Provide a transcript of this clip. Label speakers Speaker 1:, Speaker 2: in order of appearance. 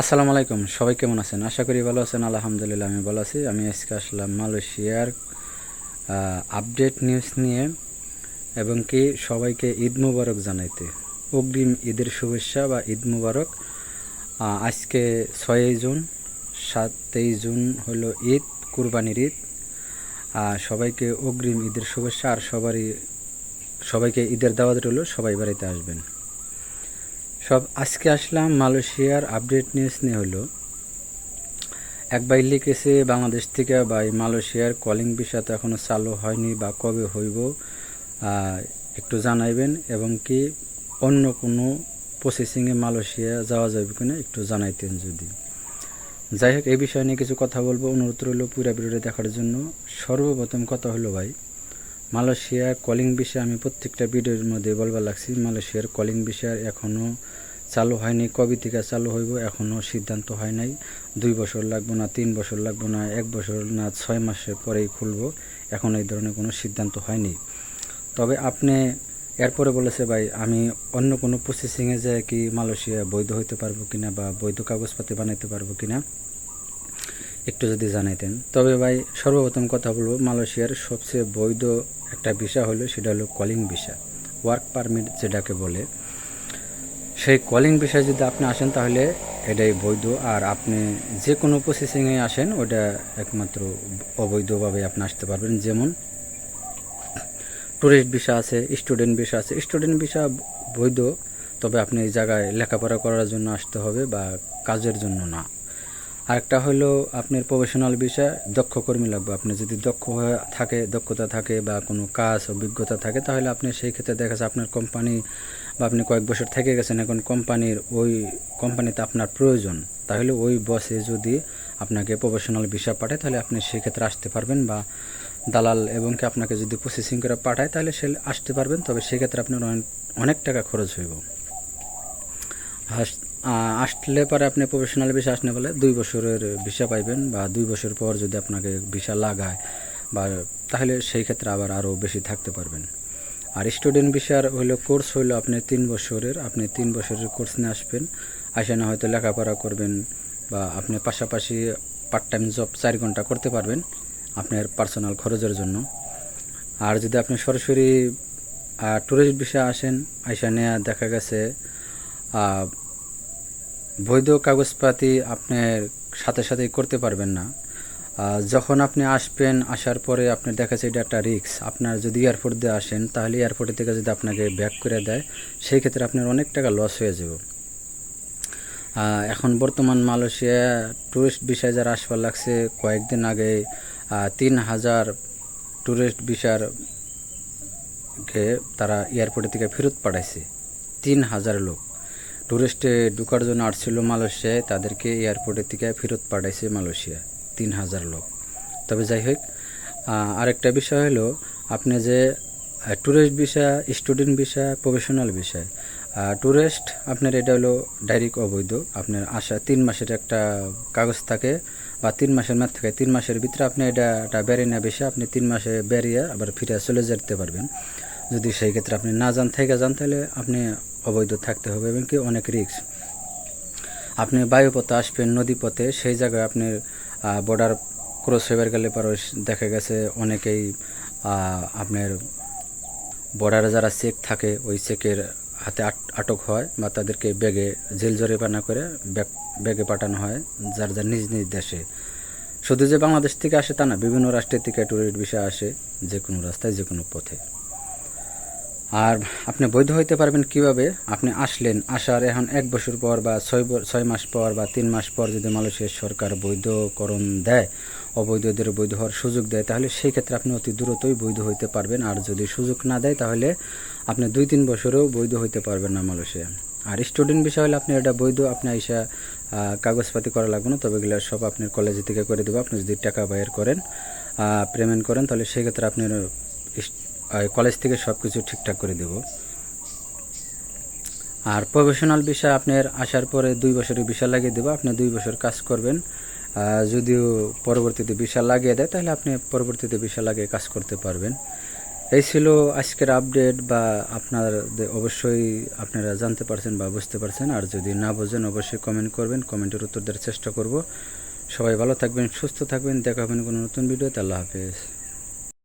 Speaker 1: আসসালামু আলাইকুম, সবাই কেমন আছেন? আশা করি ভালো আছেন, আলহামদুলিল্লাহ আমি ভালো আছি। আমি আজকে আসলাম মালয়েশিয়ার আপডেট নিউজ নিয়ে এবং কি সবাইকে ঈদ মুবারক জানাইতে। অগ্রিম ঈদের শুভেচ্ছা বা ঈদ মুবারক। আজকে ছয়ই জুন, সাতই জুন হলো ঈদ, কুরবানির ঈদ। সবাইকে অগ্রিম ঈদের শুভেচ্ছা আর সবারই, সবাইকে ঈদের দাওয়াত রইল, সবাই বাড়িতে আসবেন। সব আজকে আসলাম মালয়েশিয়ার আপডেট নিউজ নিয়ে হলো। এক ভাই লিখেছে, বাংলাদেশ থেকে এই মালয়েশিয়ার কলিং বিষয় তো এখনও চালু হয়নি বা কবে হইব একটু জানাইবেন এবং কি অন্য কোনো প্রসেসিংয়ে মালয়েশিয়া যাওয়া যাবে কিনা একটু জানাইতেন যদি। যাই হোক, এই বিষয় নিয়ে কিছু কথা বলব। অনুরোধ রইল পুরা ভিডিওটা দেখার জন্য। সর্বপ্রথম কথা হলো ভাই মালয়েশিয়ার কলিং বিষয়ে আমি প্রত্যেকটা ভিডিওর মধ্যে বলবার লাগছি, মালয়েশিয়ার কলিং বিষয় এখনও চালু হয়নি। কবে থেকে চালু হইব এখনও সিদ্ধান্ত হয় নাই। দুই বছর লাগবে না, তিন বছর লাগবে না, এক বছর না, ছয় মাসের পরেই খুলবো। এখন এই ধরনের কোনো সিদ্ধান্ত হয়নি। তবে আপনি এরপরে বলেছে ভাই, আমি অন্য কোনো প্রসেসিংয়ে যে কি মালয়েশিয়া বৈধ হইতে পারব কিনা বা বৈধ কাগজপাতি বানাইতে পারব কিনা, একটু যদি জানাইতেন। তবে ভাই, সর্বপ্রথম কথা বলব, মালয়েশিয়ার সবচেয়ে বৈধ একটা ভিসা হলো, সেটা হলো কলিং ভিসা ওয়ার্ক পারমিট যেটাকে বলে, সেই কলিং বিষয়ে যদি আপনি আসেন, তাহলে এটাই বৈধ। আর আপনি যে কোনো প্রসেসিংয়ে আসেন, ওটা একমাত্র অবৈধভাবে আপনি আসতে পারবেন। যেমন ট্যুরিস্ট ভিসা আছে স্টুডেন্ট ভিসা আছে। স্টুডেন্ট ভিসা বৈধ, তবে আপনি এই জায়গায় লেখাপড়া করার জন্য আসতে হবে বা কাজের জন্য না। আরেকটা হলো আপনার প্রফেশনাল বিষয়, দক্ষ কর্মী লাগবে। আপনি যদি দক্ষ হয়ে থাকে, দক্ষতা থাকে বা কোনো কাজ, অভিজ্ঞতা থাকে, তাহলে আপনি সেই ক্ষেত্রে দেখা যাচ্ছে আপনার কোম্পানি বা আপনি কয়েক বছর থেকে গেছেন, এখন কোম্পানির ওই কোম্পানিতে আপনার প্রয়োজন। তাহলে ওই বসে যদি আপনাকে প্রফেশনাল ভিসা পাঠায়, তাহলে আপনি সেই ক্ষেত্রে আসতে পারবেন বা দালাল এবং কি আপনাকে যদি প্রসেসিং করে পাঠায়, তাহলে সে আসতে পারবেন। তবে সেক্ষেত্রে আপনার অনেক টাকা খরচ হইব। আসলে পরে আপনি প্রফেশনাল ভিসা আসনে বলে দুই বছরের ভিসা পাইবেন বা দুই বছর পর যদি আপনাকে ভিসা লাগায় বা তাহলে সেই ক্ষেত্রে আবার আরও বেশি থাকতে পারবেন। আর স্টুডেন্ট ভিসার হইল কোর্স হইল আপনি তিন বছরের, আপনি তিন বছরের কোর্স নিয়ে আসবেন। আসে না হয়তো লেখাপড়া করবেন বা আপনি পাশাপাশি পার্ট টাইম জব চার ঘণ্টা করতে পারবেন আপনার পার্সোনাল খরচের জন্য। আর যদি আপনি সরাসরি ট্যুরিস্ট ভিসা আসেন, আইসা নেয়া দেখা গেছে বৈধ কাগজপাতি আপনার সাথে সাথেই করতে পারবেন না। যখন আপনি আসবেন, আসার পরে আপনি দেখা যাচ্ছে এটা একটা রিক্স আপনার যদি এয়ারপোর্ট দিয়ে আসেন, তাহলে এয়ারপোর্টের থেকে যদি আপনাকে ব্যাক করে দেয়, সেই ক্ষেত্রে আপনার অনেক টাকা লস হয়ে যাবে। এখন বর্তমান মালয়েশিয়া ট্যুরিস্ট বিষয় যারা আসবার লাগছে, কয়েকদিন আগে তিন হাজার ট্যুরিস্ট ভিসার তারা এয়ারপোর্টে থেকে ফেরত পাঠাইছে। তিন হাজার লোক। টুরিস্টে ঢুকার জন্য আসছিল মালয়েশিয়ায়, তাদেরকে এয়ারপোর্টের থেকে ফেরত পাঠাইছে মালয়েশিয়া, তিন হাজার লোক। তবে যাই হোক আরেকটা বিষয় হলো, আপনি যে tourist visa, student visa, professional বিষয় ট্যুরিস্ট আপনার এটা হলো ডাইরেক্ট অবৈধ। আপনার আসা, তিন মাসের একটা কাগজ থাকে বা তিন মাসের মেয়াদ থাকে। তিন মাসের ভিতরে আপনি এটা একটা বেরিয়ে না বেশি আপনি তিন মাসে বেরিয়ে আবার ফিরে চলে যেতে পারবেন। যদি সেই ক্ষেত্রে আপনি না যান, থেকে যান, তাহলে আপনি অবৈধ থাকতে হবে এবং কি অনেক রিস্ক আপনি বায়ুপথে আসবেন, নদীপথে, সেই জায়গায় আপনার বর্ডার ক্রস হইবার গেলে পরে দেখা গেছে অনেকেই আপনার বর্ডারে যারা চেক থাকে, ওই চেকের হাতে আট- আটক হয় বা তাদেরকে ব্যাগে জেল জরিমানা করে ব্যাগে পাঠানো হয়, যার যার নিজ নিজ দেশে শুধু যে বাংলাদেশ থেকে আসে তা না, বিভিন্ন রাষ্ট্রের থেকে ট্যুরিস্ট বিষয় আসে যে কোনো রাস্তায় যে কোনো পথে। আর আপনি বৈধ হইতে পারবেন কীভাবে? আপনি আসলেন, আসার এখন এক বছর পর বা ছয় ছয় মাস পর বা তিন মাস পর যদি মালয়েশিয়ার সরকার বৈধকরণ দেয়, অবৈধদের বৈধ হওয়ার সুযোগ দেয়, তাহলে সেই ক্ষেত্রে আপনি অতি দ্রুতই বৈধ হইতে পারবেন। আর যদি সুযোগ না দেয়, তাহলে আপনি দুই তিন বছরেও বৈধ হইতে পারবেন না মালয়েশিয়া। আর স্টুডেন্ট বিষয় হলে আপনি এটা বৈধ, আপনি আইসা কাগজপাতি করা লাগবে না, তবে এগুলো সব আপনার কলেজ থেকে করে দেবো। আপনি যদি টাকা বাইর করেন পেমেন্ট করেন, তাহলে সেক্ষেত্রে আপনার কলেজ থেকে সব কিছু ঠিকঠাক করে দেব। আর প্রফেশনাল বিষয় আপনার আসার পরে দুই বছরের ভিসা লাগিয়ে দেবো। আপনি দুই বছর কাজ করবেন। যদিও পরবর্তীতে ভিসা লাগিয়ে দেয়, তাহলে আপনি পরবর্তীতে ভিসা লাগিয়ে কাজ করতে পারবেন। এই ছিল আজকের আপডেট বা আপনার অবশ্যই আপনারা জানতে পারছেন বা বুঝতে পারছেন। আর যদি না বোঝেন, অবশ্যই কমেন্ট করবেন। কমেন্টের উত্তর দেওয়ার চেষ্টা করব। সবাই ভালো থাকবেন, সুস্থ থাকবেন। দেখা হবেন কোনো নতুন ভিডিওতে আল্লাহ হাফেজ।